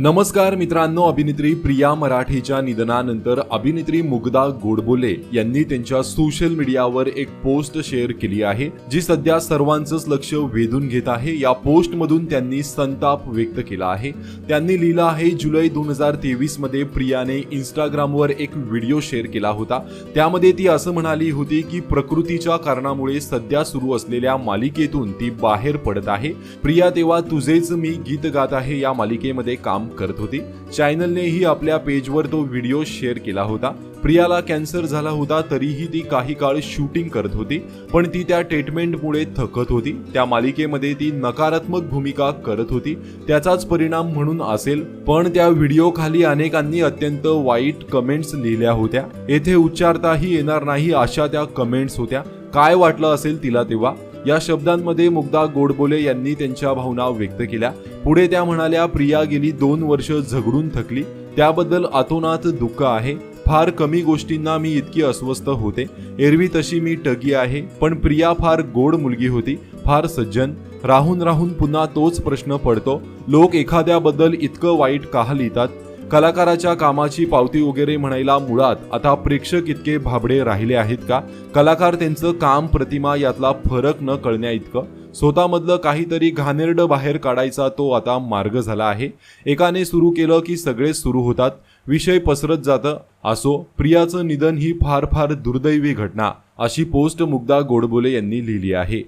नमस्कार मित्रांनो अभिनेत्री प्रिया मराठेच्या निधनानंतर अभिनेत्री मुग्धा गोडबोले यांनी त्यांच्या सोशल मीडियावर एक पोस्ट शेअर केली आहे जी सध्या सर्वांचंच लक्ष वेधून घेत आहे. या पोस्ट मधून त्यांनी संताप व्यक्त केला आहे. त्यांनी लिहिलं आहे जुलै दोन हजार तेवीसमध्ये प्रियाने इंस्टाग्रामवर एक व्हिडिओ शेअर केला होता. त्यामध्ये ती असं म्हणाली होती की प्रकृतीच्या कारणामुळे सध्या सुरू असलेल्या मालिकेतून ती बाहेर पडत आहे. प्रिया तेव्हा तुझेच मी गीत गात आहे. या मालिकेमध्ये काम करत होती. चॅनलनेही आपल्या पेजवर तो व्हिडिओ शेअर केला होता. प्रियाला कॅन्सर झाला होता तरीही ती काही काळ शूटिंग करत होती. पण ती त्या ट्रीटमेंटमुळे थकत होती. त्या मालिकेमध्ये ती नकारात्मक भूमिका करत होती. त्याचाच परिणाम म्हणून असेल पण त्या व्हिडिओ खाली अनेकांनी अत्यंत वाईट कमेंट्स लिहिल्या होत्या. येथे उच्चारताही येणार नाही अशा त्या कमेंट्स होत्या. काय वाटलं असेल तिला तेव्हा? या शब्दांमध्ये मुग्धा गोडबोले यांनी त्यांच्या भावना व्यक्त केल्या. पुढे त्या म्हणाल्या प्रिया गेली दोन वर्ष झगडून थकली. त्याबद्दल अतोनात दुःख आहे. फार कमी गोष्टींना मी इतकी अस्वस्थ होते. एरवी तशी मी टगी आहे. पण प्रिया फार गोड मुलगी होती. फार सज्जन. राहून राहून पुन्हा तोच प्रश्न पडतो. लोक एखाद्याबद्दल इतकं वाईट का लिहितात? कलाकाराच्या कामाची पावती वगैरे म्हणायला मुळात आता प्रेक्षक इतके भाबडे राहिले आहेत का? कलाकार त्यांचं काम प्रतिमा यातला फरक न कळण्या इतकं? स्वतःमधलं काहीतरी घाणेरडं बाहेर काढायचा तो आता मार्ग झाला आहे. एकाने सुरू केलं की सगळे सुरू होतात. विषय पसरत जातं. असो प्रियाचं निधन ही फार फार दुर्दैवी घटना अशी पोस्ट मुग्धा गोडबोले यांनी लिहिली आहे.